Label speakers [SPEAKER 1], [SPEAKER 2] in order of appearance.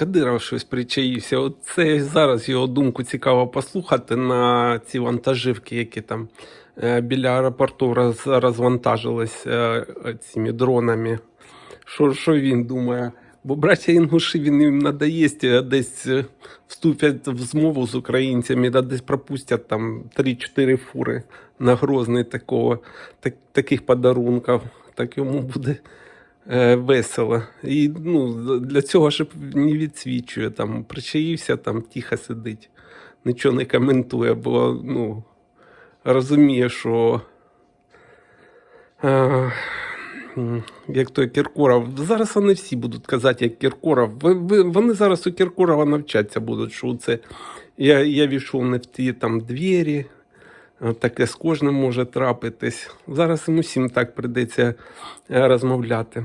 [SPEAKER 1] Кадиров щось причаївся. Оце зараз його думку цікаво послухати на ці вантажівки, які там е, біля аеропорту роз, розвантажились е, цими дронами. Що, що він думає? Бо браття інгуші він їм надоїсть, е, десь вступять в змову з українцями, да десь пропустять там 3-4 фури на Грозний такого, так, таких подарунків. Так йому буде весело. І ну, для цього ж не відсвічує, там, причаївся, там тихо сидить, нічого не коментує, бо ну, розуміє, що. Е, як той Кіркоров. Зараз вони всі будуть казати, як Кіркоров. Вони зараз у Кіркорова навчатися будуть, що це я, я війшов не в ті там двері, таке з кожним може трапитись. Зараз їм усім так прийдеться е, розмовляти.